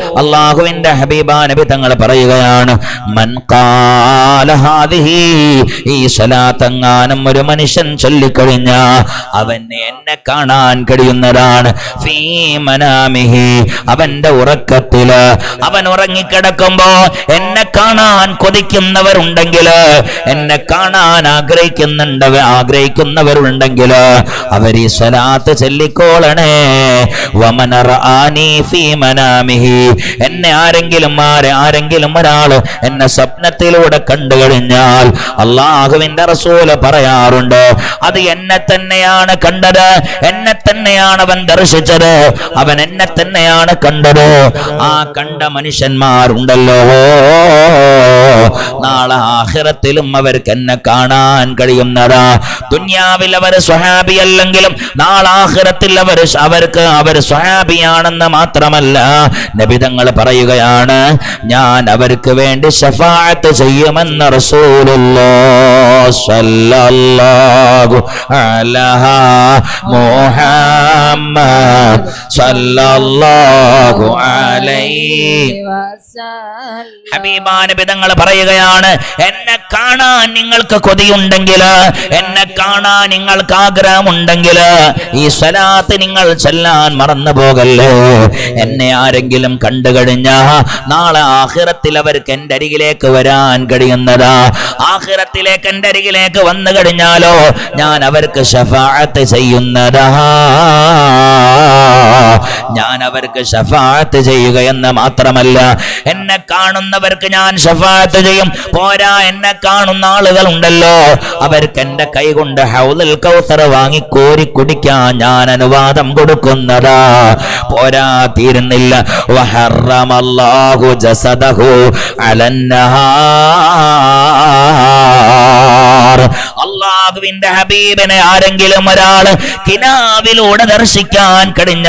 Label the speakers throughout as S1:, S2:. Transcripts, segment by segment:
S1: അള്ളാഹുവിന്റെ ഹബീബാ നബി തങ്ങൾ പറയുകയാണ് ഈ ഒരു മനുഷ്യൻ ചൊല്ലിക്കഴിഞ്ഞ അവന് എന്നെ കാണാൻ കഴിയുന്നതാണ്. അവന്റെ ഉറക്കത്തിൽ. അവൻ ഉറങ്ങിക്കിടക്കുമ്പോ എന്നെ കാണാൻ കൊതിക്കുന്നവരുണ്ടെങ്കിൽ എന്നെ കാണാൻ ആഗ്രഹിക്കുന്നുണ്ടവ ആഗ്രഹിക്കുന്നവരുണ്ടെങ്കിൽ അവർ ഈ സ്വലാത്ത് ചൊല്ലിക്കോളണേ. വമനറാനി ഫീമനാമിഹി മനാമിഹി എന്നെ ആരെങ്കിലും ആരെ ആരെങ്കിലും ഒരാൾ എന്നെ സ്വപ്നത്തിലൂടെ കണ്ടു കഴിഞ്ഞാൽ അള്ളാഹുവിന്റെ റസൂൽ പറയാറുണ്ട് അത് എന്നെ തന്നെയാണ് കണ്ടത് എന്നെ തന്നെയാണ് അവൻ ദർശിച്ചത് അവൻ എന്നെ തന്നെയാണ് കണ്ടത്. ആ കണ്ട മനുഷ്യന്മാരുണ്ടല്ലോ. നാളെ ആഹിറത്തിലും അവർക്ക് എന്നെ കാണാൻ കഴിയുന്നതാ. ദുന്യാവിൽ അവർ സ്വഹാബി അല്ലെങ്കിലും നാളെ ആഹിറത്തിൽ അവർ അവർക്ക് അവർ സ്വഹാബിയാണെന്ന് മാത്രമല്ല നബിതങ്ങൾ പറയുകയാണ് ഞാൻ അവർക്ക് വേണ്ടി ഷഫാഅത്ത് ചെയ്യുമെന്ന് ഹബീബാനുഭിതങ്ങൾ മുഹമ്മദ് അലൈഹി പറയുകയാണ് എന്നെ കാണാൻ നിങ്ങൾക്ക് കൊതിയുണ്ടെങ്കിൽ എന്നെ കാണാൻ നിങ്ങൾക്ക് ആഗ്രഹമുണ്ടെങ്കിൽ ഈ സ്വലാത്ത് നിങ്ങൾ ചെല്ലാൻ മറന്നു പോകല്ലേ എന്നെ ആരെങ്കിലും കണ്ടു കഴിഞ്ഞാ നാളെ ആഹിറത്തിൽ അവർക്ക് എന്റെ അരികിലേക്ക് വരാൻ കഴിയുന്നതാ. ആഹിറത്തിലേക്ക് എന്റെ അരികിലേക്ക് വന്നു കഴിഞ്ഞാലോ ഞാൻ അവർക്ക് ഷഫാഅത്ത് ചെയ്യുന്നതാ. ഞാൻ അവർക്ക് ഷഫാഅത്ത് ചെയ്യുക എന്ന് മാത്രമല്ല എന്നെ കാണുന്നവർക്ക് ഞാൻ ഷഫാഅത്ത് ചെയ്യും. പോരാ എന്നെ കാണുന്ന ആളുകൾ ഉണ്ടല്ലോ അവർക്ക് എന്റെ കൈ കൊണ്ട് ഹൗദൽ കൗസർ വാങ്ങി കോരി കുടിക്കാൻ ഞാൻ അനുവാദം കൊടുക്കുന്നതാ. പോരാ തീരുന്നില്ല. വഹറമല്ലാഹു ജസദഹു അലന്നഹാർ. അള്ളാഹുവിന്റെ ഹബീബിനെ ആരെങ്കിലും ഒരാൾ കിനാവിലൂടെ ദർശിക്കാൻ കഴിഞ്ഞ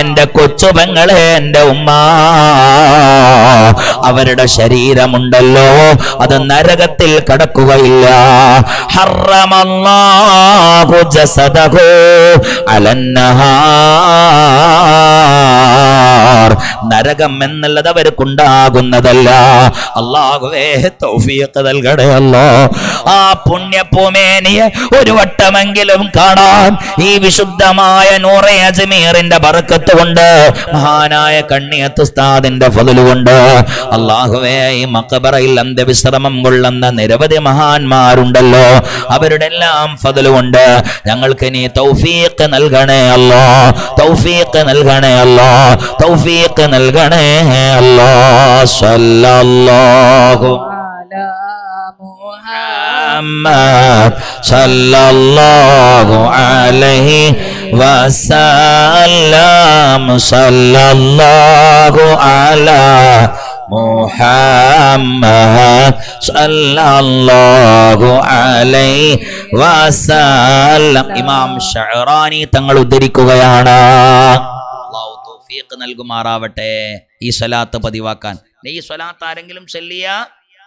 S1: എന്റെ കൊച്ചുപെങ്ങളെ എന്റെ ഉമ്മ അവരുടെ ശരീരമുണ്ടല്ലോ അത് നരകത്തിൽ കടക്കുകയില്ല. ഹറമല്ലാഹു ജസദഹു അലന്നഹാർ. നരകം എന്നുള്ളത് അവർക്കുണ്ടാകുന്നതല്ല. അള്ളാഹുവേ തൗഫീഖ് നൽകണേ ആ പുണ്യപ്പൂമേനിയെ ഒരു വട്ടമെങ്കിലും കാണാൻ ഈ വിശുദ്ധമായ നൂറെ അജ്മീറിന്റെ ബറക്കത്ത് കൊണ്ട് മഹാനായ കണ്ണിയത്ത് ഉസ്താദിന്റെ ഫضൽ കൊണ്ട് അള്ളാഹുവേ ഈ മക്കബറയിൽ അന്ത്യവിശ്രമം കൊള്ളുന്ന നിരവധി മഹാന്മാരുണ്ടല്ലോ. അവരുടെ എല്ലാം ഫതിലുകൊണ്ട് ഞങ്ങൾക്ക് നീ തൗഫീഖ് നൽകണേ അല്ലോ. തൗഫീഖ് നൽകണേ അല്ലോ. തൗഫീഖ് നൽകണേ അല്ലാ സല്ലല്ലാഹു മുഹമ്മദ് സല്ലല്ലാഹു അലൈഹി വസല്ലം സല്ലല്ലാഹു അലാ മുഹമ്മദ് സല്ലല്ലാഹു അലൈഹി വസല്ലം. ഇമാം ഷഅറാനി തങ്ങൾ ഉദ്ധരിക്കുകയാണ്. തൗഫീഖ് നൽകുമാറാവട്ടെ. ഈ സ്വലാത്ത് പതിവാക്കാൻ. ഈ സ്വലാത്ത് ആരെങ്കിലും ചെല്ലിയ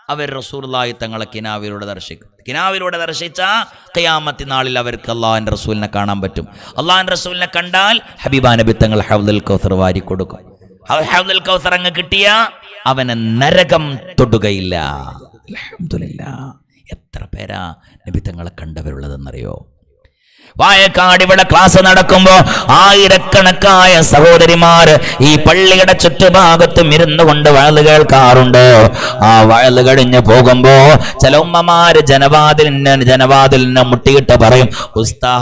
S1: അവർ റസൂർലായി തങ്ങളെ കിനാവിലൂടെ ദർശിക്കും. കിനാവിലൂടെ ദർശിച്ച കയാമത്തി നാളിൽ അവർക്ക് അള്ളാഹൻ റസൂലിനെ കാണാൻ പറ്റും. അള്ളാഹൻ റസൂലിനെ കണ്ടാൽ ഹബീബാ നബി തങ്ങൾ ഹൗദൽ കൗസർ വാരി കൊടുക്കും. ഹൗദൽ കൗസർ അങ്ങ് കിട്ടിയ അവനെ നരകം തൊടുകയില്ല. എത്ര പേരാ നബി തങ്ങളെ കണ്ടവരുള്ളതെന്നറിയോ? വായക്കാട് ഇവിടെ ക്ലാസ് നടക്കുമ്പോ ആയിരക്കണക്കായ സഹോദരിമാര് ഈ പള്ളിയുടെ ചുറ്റുഭാഗത്തും ഇരുന്നു കൊണ്ട് വയൽ കേൾക്കാറുണ്ട്. ആ വയൽ കഴിഞ്ഞ് പോകുമ്പോ ചില ഉമ്മമാര് ജനവാതിലിന് ജനവാതിലിന് മുട്ടിയിട്ട് പറയും ഉസ്താദ്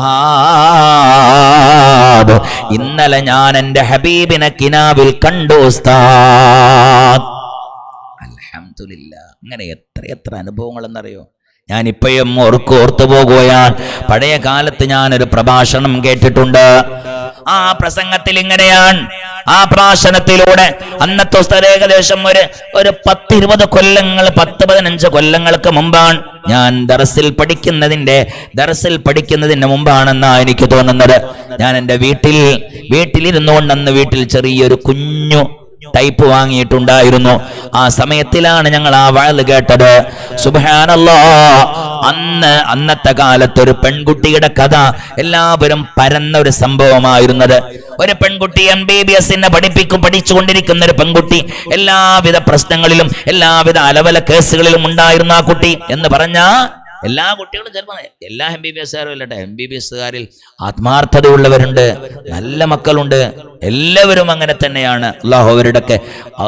S1: ഇന്നലെ ഞാൻ എന്റെ ഹബീബിനെ കിനാവിൽ കണ്ടു ഉസ്താദ്. അലഹമില്ല അങ്ങനെ എത്ര എത്ര അനുഭവങ്ങൾ എന്നറിയോ ഞാൻ ഇപ്പോഴും ഓർക്ക് ഓർത്തു പോകുകയാൽ പഴയ കാലത്ത് ഞാൻ ഒരു പ്രഭാഷണം കേട്ടിട്ടുണ്ട്. ആ പ്രസംഗത്തിൽ ഇങ്ങനെയാണ്. ആ പ്രാശനത്തിലൂടെ അന്നത്തെ ഏകദേശം ഒരു ഒരു പത്തിരുപത് കൊല്ലങ്ങൾ പത്ത് പതിനഞ്ച് കൊല്ലങ്ങൾക്ക് മുമ്പാണ് ഞാൻ ദറസിൽ പഠിക്കുന്നതിന്റെ ദറസിൽ പഠിക്കുന്നതിന് മുമ്പാണെന്നാ എനിക്ക് തോന്നുന്നത്. ഞാൻ എന്റെ വീട്ടിൽ വീട്ടിലിരുന്നു കൊണ്ടന്ന് വീട്ടിൽ ചെറിയൊരു കുഞ്ഞു ടൈപ്പ് വാങ്ങിയിട്ടുണ്ടായിരുന്നു. ആ സമയത്തിലാണ് ഞങ്ങൾ ആ വഴൽ കേട്ടത്. സുബാനല്ലോ അന്ന് അന്നത്തെ കാലത്ത് ഒരു പെൺകുട്ടിയുടെ കഥ എല്ലാവരും പരന്ന ഒരു സംഭവമായിരുന്നത്. ഒരു പെൺകുട്ടി എം ബി ബി എസിനെ പഠിപ്പിക്കും പഠിച്ചുകൊണ്ടിരിക്കുന്ന ഒരു പെൺകുട്ടി എല്ലാവിധ പ്രശ്നങ്ങളിലും എല്ലാവിധ അലവല കേസുകളിലും ഉണ്ടായിരുന്ന ആ കുട്ടി എന്ന് പറഞ്ഞാ എല്ലാ കുട്ടികളും ചിലപ്പോൾ എല്ലാ എം ബി ബി എസ്കാരും അല്ലട്ടെ എം ബി ബി എസ്സുകാരിൽ ആത്മാർത്ഥതയുള്ളവരുണ്ട് നല്ല മക്കളുണ്ട് എല്ലാവരും അങ്ങനെ തന്നെയാണ്. അള്ളാഹു അവരുടെയൊക്കെ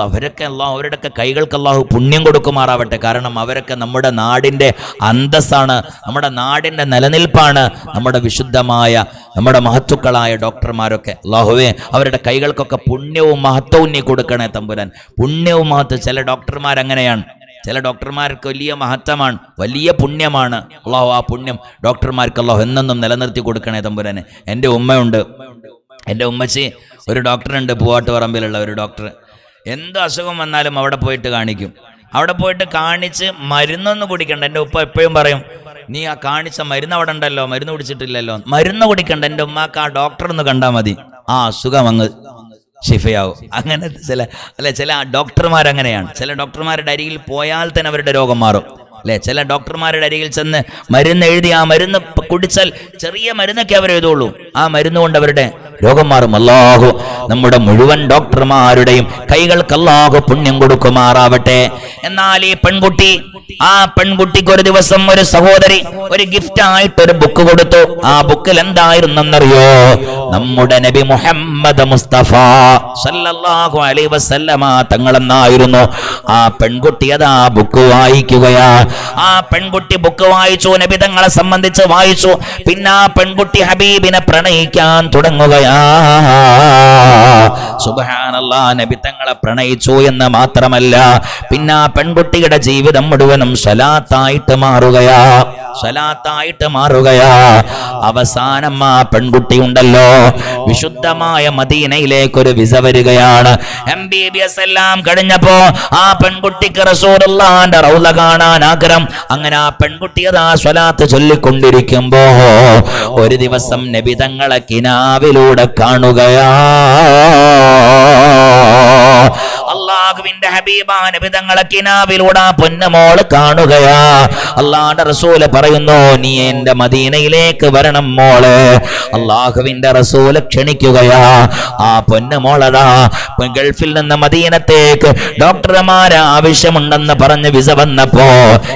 S1: അവരൊക്കെ അള്ളാഹു അവരുടെയൊക്കെ കൈകൾക്ക് അള്ളാഹു പുണ്യം കൊടുക്കുമാറാവട്ടെ. കാരണം അവരൊക്കെ നമ്മുടെ നാടിന്റെ അന്തസ്സാണ് നമ്മുടെ നാടിന്റെ നിലനിൽപ്പാണ് നമ്മുടെ വിശുദ്ധമായ നമ്മുടെ മഹത്തുക്കളായ ഡോക്ടർമാരൊക്കെ. അള്ളാഹുവേ അവരുടെ കൈകൾക്കൊക്കെ പുണ്യവും മഹത്വവും നീ കൊടുക്കണേ തമ്പുരാൻ. പുണ്യവും മഹത്വം ചില ഡോക്ടർമാർ അങ്ങനെയാണ് ചില ഡോക്ടർമാർക്ക് വലിയ മഹത്വമാണ് വലിയ പുണ്യമാണ്. അള്ളാഹു ആ പുണ്യം ഡോക്ടർമാർക്ക് അള്ളാഹു എന്നെന്നും നിലനിർത്തി കൊടുക്കണേ തമ്പുരാനെ. എന്റെ ഉമ്മയുണ്ട്. എന്റെ ഉമ്മച്ചി ഒരു ഡോക്ടറുണ്ട് പൂവാട്ടുപറമ്പിലുള്ള ഒരു ഡോക്ടർ. എന്ത് അസുഖം വന്നാലും അവിടെ പോയിട്ട് കാണിക്കും. അവിടെ പോയിട്ട് കാണിച്ച് മരുന്നൊന്നും കുടിക്കണ്ട. എന്റെ ഉപ്പ എപ്പോഴും പറയും നീ ആ കാണിച്ച മരുന്ന് അവിടെ ഉണ്ടല്ലോ മരുന്ന് കുടിച്ചിട്ടില്ലല്ലോ. മരുന്ന് കുടിക്കണ്ട. എന്റെ ഉമ്മാക്ക് ആ ഡോക്ടർ ഒന്ന് കണ്ടാൽ മതി. ആ അസുഖം അങ്ങ് ഷിഫയാവും അങ്ങനെ ചില അല്ലെ ചില ഡോക്ടർമാർ അങ്ങനെയാണ് ചില ഡോക്ടർമാരുടെ അരികിൽ പോയാൽ തന്നെ അവരുടെ രോഗം മാറും. അല്ലെ ചില ഡോക്ടർമാരുടെ അരികിൽ ചെന്ന് മരുന്ന് എഴുതി ആ മരുന്ന് കുടിച്ചാൽ ചെറിയ മരുന്നൊക്കെ അവർ എഴുതുള്ളൂ ആ മരുന്ന് കൊണ്ട് അവരുടെ രോഗം മാറും. അല്ലാഹു നമ്മുടെ മുഴുവൻ ഡോക്ടർമാരുടെയും കൈകൾക്ക് അല്ലാഹു പുണ്യം കൊടുക്കുമാറാവട്ടെ. എന്നാൽ ഈ പെൺകുട്ടി ആ പെൺകുട്ടിക്ക് ഒരു ദിവസം ഒരു സഹോദരി ഒരു ഗിഫ്റ്റ് ആയിട്ട് ഒരു ബുക്ക് കൊടുത്തു. ആ ബുക്കിൽ എന്തായിരുന്നെന്നറിയോ? നമ്മുടെ നബി മുഹമ്മദ് മുസ്തഫ സല്ലല്ലാഹു അലൈഹി വസല്ലമ തങ്ങളെന്നായിരുന്നു. ആ പെൺകുട്ടി അതാ ബുക്ക് വായിക്കുകയാ. ആ പെൺകുട്ടി ബുക്ക് വായിച്ചു നബി തങ്ങളെ സംബന്ധിച്ച് വായിച്ചു. പിന്നെ ആ പെൺകുട്ടി ഹബീബിനെ പ്രണയിക്കാൻ തുടങ്ങുകയാ. സുബ്ഹാനല്ലാ നബി തങ്ങളെ പ്രണയിച്ചു എന്ന് മാത്രമല്ല പിന്നെ പെൺകുട്ടിയുടെ ജീവിതം മുഴുവനും സലാത്തായിട്ട് മാറുകയാ. സ്വലാത്തായിട്ട് മാറുകയാ. അവസാനം ആ പെൺകുട്ടി ഉണ്ടല്ലോ വിശുദ്ധമായ മദീനയിലേക്ക് ഒരു വിസ വരികയാണ്. എം ബി ബി എസ് എല്ലാം കഴിഞ്ഞപ്പോ ആ പെൺകുട്ടിക്ക് റസൂലുള്ളാന്റെ റൗല കാണാൻ ആഗ്രഹം. അങ്ങനെ ആ പെൺകുട്ടി അതാ സ്വലാത്ത് ചൊല്ലിക്കൊണ്ടിരിക്കുമ്പോ ഒരു ദിവസം നബിതങ്ങളെ കിനാവിലൂടെ കാണുകയാ. അള്ളാഹുവിന്റെ ഹബീബാനുഭിതങ്ങളെ കിനാവിലൂടെ പൊന്നമോൾ കാണുകയാ. അള്ളാന്റെ റസൂൽ പറയുന്നു നീ എന്റെ മദീനയിലേക്ക് വരണം മോൾ. അള്ളാഹുവിന്റെ റസൂൽ ക്ഷണിക്കുകയാ. ആ പൊന്നമോളതാ ഗൾഫിൽ നിന്ന് മദീനത്തേക്ക് ഡോക്ടർമാരെ ആവശ്യമുണ്ടെന്ന് പറഞ്ഞ് വിസ വന്നപ്പോ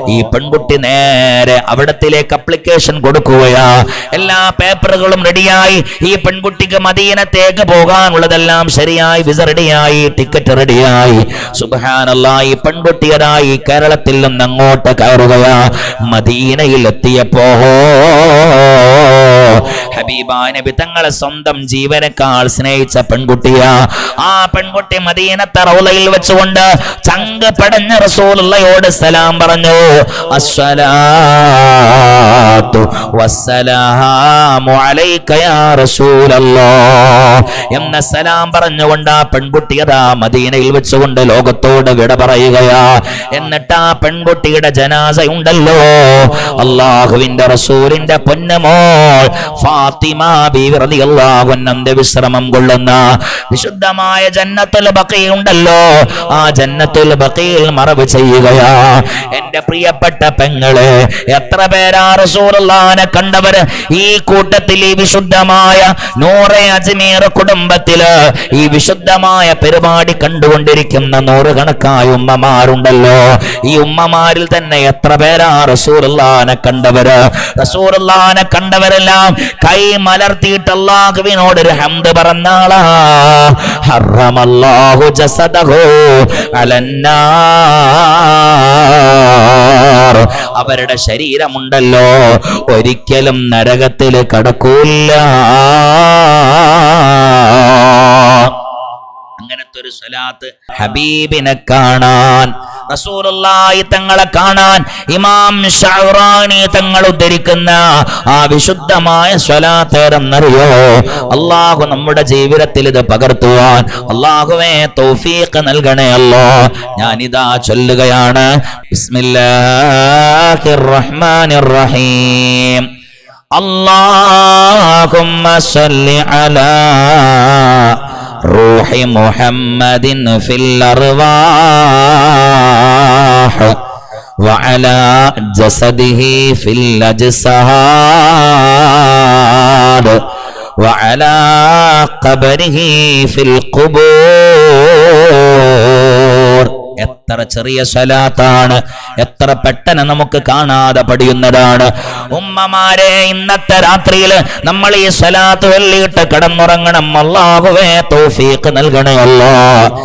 S1: ഈ പെൺകുട്ടി നേരെ അവിടത്തിലേക്ക് അപ്ലിക്കേഷൻ കൊടുക്കുകയാ. എല്ലാ പേപ്പറുകളും റെഡിയായി. ഈ പെൺകുട്ടിക്ക് മദീനത്തേക്ക് പോകാനുള്ളതെല്ലാം ശരിയായി വിസ റെഡിയായി ടിക്കറ്റ് റെഡിയായി. സുബാനല്ല ഈ കേരളത്തിൽ നിന്ന് അങ്ങോട്ട് കയറുകയാ. മദീനയിൽ എത്തിയപ്പോ ഹബീബാനബി തങ്ങളെ സ്വന്തം ജീവനക്കാൾ സ്നേഹിച്ച പെൺകുട്ടിയാ. ആ പെൺകുട്ടി മദീനത്തെ റൗലയിൽ വെച്ചുകൊണ്ട് ചങ്ക് പടഞ്ഞ റസൂലുള്ളയോട് സലാം പറഞ്ഞു. അസ്സലാത്തു വസ്സലാമു അലൈക യാ റസൂലല്ലാഹ് എന്ന സലാം പറഞ്ഞുകൊണ്ട് ആ പെൺകുട്ടി അതാ മദീനയിൽ വെച്ചുകൊണ്ട് ലോകത്തോട് വിട പറയുകയാ. എന്നിട്ട് ആ പെൺകുട്ടിയുടെ ജനാസ ഉണ്ടല്ലോ അള്ളാഹുവിന്റെ റസൂലിന്റെ പൊന്നമോൾ ഫാത്തിമ ബീവി റളിയല്ലാഹു അൻഹന്റെ വിശ്രമം കൊള്ളുന്ന വിശുദ്ധമായ ജന്നത്തുൽ ബക്കയുണ്ടല്ലോ ആ ജന്നത്തുൽ ബക്കയിൽ മറവ് ചെയ്യുകയാ. എന്റെ പ്രിയപ്പെട്ട പെങ്ങളെ എത്ര പേരാ റസൂലുള്ളാനെ കണ്ടവര്? ഈ കൂട്ടത്തിൽ ഈ വിശുദ്ധമായ നൂറെ അജ്മീർ കുടുംബത്തിൽ ഈ വിശുദ്ധമായ പരിപാടി കണ്ടുകൊണ്ടിരിക്കുന്ന നൂറുകണക്കായ ഉമ്മമാരുണ്ടല്ലോ. ഈ ഉമ്മമാരിൽ തന്നെ എത്ര പേരാ റസൂലുള്ളാനെ കണ്ടവര്? റസൂലുള്ളാനെ കണ്ടവരെല്ലാം കൈ മലർത്തിയിട്ട് അള്ളാഹുവിനോട് ഒരു ഹംദ് പറഞ്ഞാളാ അവരുടെ ശരീരമുണ്ടല്ലോ. ഒരിക്കലും നരകത്തിൽ കടക്കൂല്ല. ഒരു സലാത്ത് ഹബീബിനെ കാണാൻ റസൂലുള്ളാഹി തങ്ങളെ കാണാൻ ഇമാം ഷൗറാനി തങ്ങൾ ഉദ്ധരിക്കുന്ന ആ വിശുദ്ധമായ സ്വലാത്തേറെന്നറിയോ അള്ളാഹു നമ്മുടെ ജീവിതത്തിൽ ഇത് പകർത്തുവാൻ അള്ളാഹുവേ തൗഫീഖ് നൽകണേ അല്ലോ. ഞാനിതാ ചൊല്ലുകയാണ്. ബിസ്മില്ലാഹിർ റഹ്മാനിർ റഹീം അള്ളാഹുമ്മ സല്ലി അലാ روح محمد في الأرواح وعلى جسده في الأجساد وعلى قبره في القبور എത്ര ചെറിയ സ്വലാത്താണ് എത്ര പെട്ടെന്ന് നമുക്ക് കാണാതെ പഠിയുന്നതാണ്. ഉമ്മമാരെ ഇന്നത്തെ രാത്രിയിൽ നമ്മൾ ഈ സ്വലാത്ത് വെള്ളിയിട്ട് കിടന്നുറങ്ങണം. അല്ലാഹുവേ തൗഫീഖ് നൽകണേ അല്ലാ